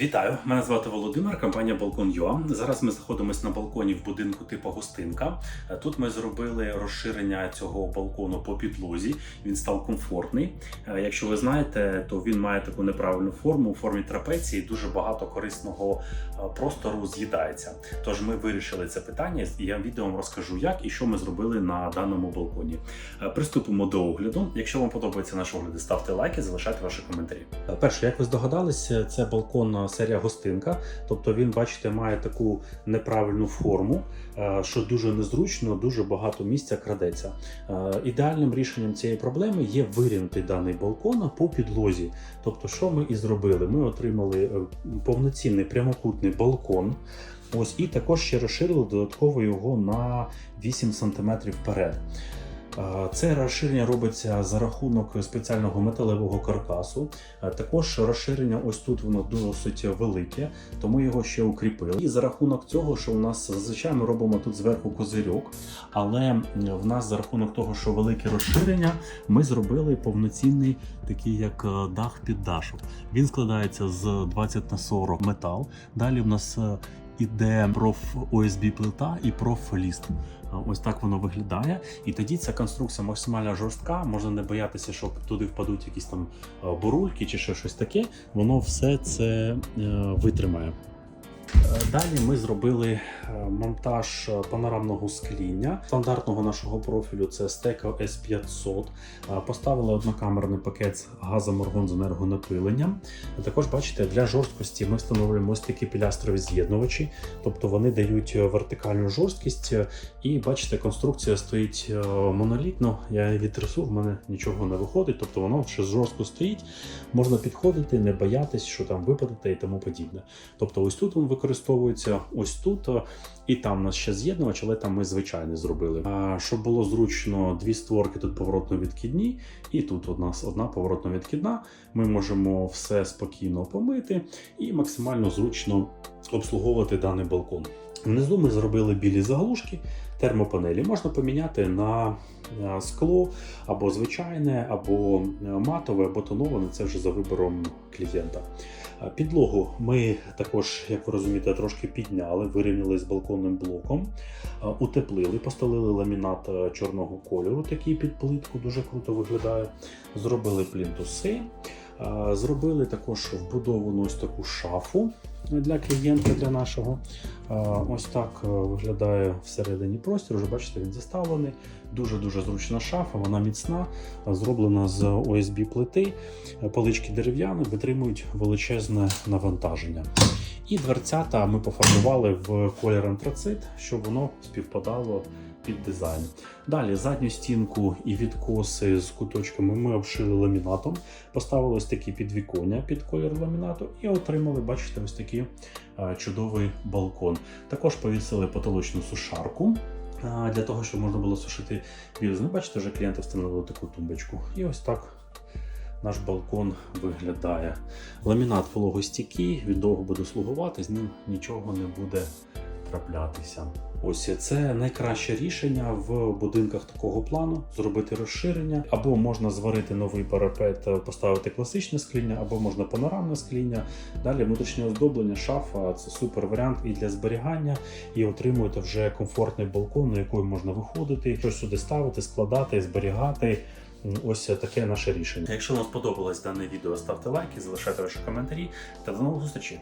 Вітаю, мене звати Володимир, компанія Балкон.ua. Зараз ми знаходимося на балконі в будинку типу гостинка. Тут ми зробили розширення цього балкону по підлозі. Він став комфортний. Е, Якщо ви знаєте, то він має таку неправильну форму у формі трапеції. Дуже багато корисного е, простору з'їдається. Тож ми вирішили це питання, і я відео вам розкажу, як і що ми зробили на даному балконі. Е, Приступимо до огляду. Якщо вам подобаються наші огляди, ставте лайки, залишайте ваші коментарі. Перше, як ви здогадалися, це балкон серія гостинка. Тобто він, бачите, має таку неправильну форму, е, що дуже незручно, дуже багато місця крадеться. Е, Ідеальним рішенням цієї проблеми є вирівняти даний балкон по підлозі. Тобто, що ми і зробили? Ми отримали е, повноцінний прямокутний балкон. Ось і також ще розширили додатково його на 8 см вперед. Це розширення робиться за рахунок спеціального металевого каркасу. Е, Також розширення ось тут воно досить велике, тому його ще укріпили. І за рахунок цього, що у нас зазвичай ми робимо тут зверху козирьок, але в нас за рахунок того, що велике розширення, ми зробили повноцінний такий як е, дах під дашок. Він складається з 20 на 40 метал. Далі в нас е, іде проф ОСБ плита і проф-ліст. Ось так воно виглядає. І тоді ця конструкція максимально жорстка. Можна не боятися, що туди впадуть якісь там бурульки чи ще щось таке. Воно все це е, витримає. Далі ми зробили е, монтаж панорамного скління стандартного нашого профілю. Це Steco S500. Е, Поставили однокамерний пакет з газом аргон з енергонапиленням. Також бачите, для жорсткості ми встановлюємо ось такі пілястрові з'єднувачі, тобто вони дають е, вертикальну жорсткість. І бачите, конструкція стоїть монолітно. Я її трясу, в мене нічого не виходить, тобто воно ще жорстко стоїть. Можна підходити, не боятись, що там випадете і тому подібне. Тобто, ось тут він використовується, ось тут. е, І там у нас ще з'єднувач, але там ми звичайний зробили. А щоб було зручно, дві створки тут поворотно-відкидні, і тут у нас одна поворотно-відкидна. Ми можемо все спокійно помити і максимально зручно обслуговувати даний балкон. Внизу ми зробили білі заглушки, термопанелі. Можна поміняти на е, скло або звичайне, або е, матове, або тоноване. Це вже за вибором клієнта. Е, Підлогу ми також, як ви розумієте, трошки підняли, вирівняли з балконним блоком, утеплили, постелили ламінат чорного кольору, такий під плитку, дуже круто виглядає. Зробили плінтуси. Зробили також вбудовану ось таку шафу для клієнта для нашого. Ось так е, виглядає всередині простір. Вже бачите, він заставлений. Дуже дуже зручна шафа, вона міцна, зроблена з ОСБ плити. Е, Полички дерев'яні витримують величезне навантаження. І дверцята ми пофарбували в колір антрацит, щоб воно співпадало під дизайн. Далі задню стінку і відкоси з куточками ми обшили ламінатом, поставили ось такі підвіконня під колір ламінату і отримали, бачите, ось такий е, чудовий балкон. Також повісили потолочну сушарку. е, Для того, щоб можна було сушити білизну. Ну, Бачите, вже клієнти встановили таку тумбочку. І ось так наш балкон виглядає. Ламінат вологостійкий, він довго буде слугувати, з ним нічого не буде траплятися. Ось це найкраще рішення в будинках такого плану зробити розширення, або можна зварити новий парапет, поставити класичне скління, або можна панорамне скління. Далі внутрішнє оздоблення, шафа це супер варіант і для зберігання, і отримуєте вже комфортний балкон, на який можна виходити, щось сюди ставити, складати, зберігати. Ось таке наше рішення. Якщо вам сподобалось дане відео, ставте лайки, залишайте ваші коментарі та до нових зустрічей.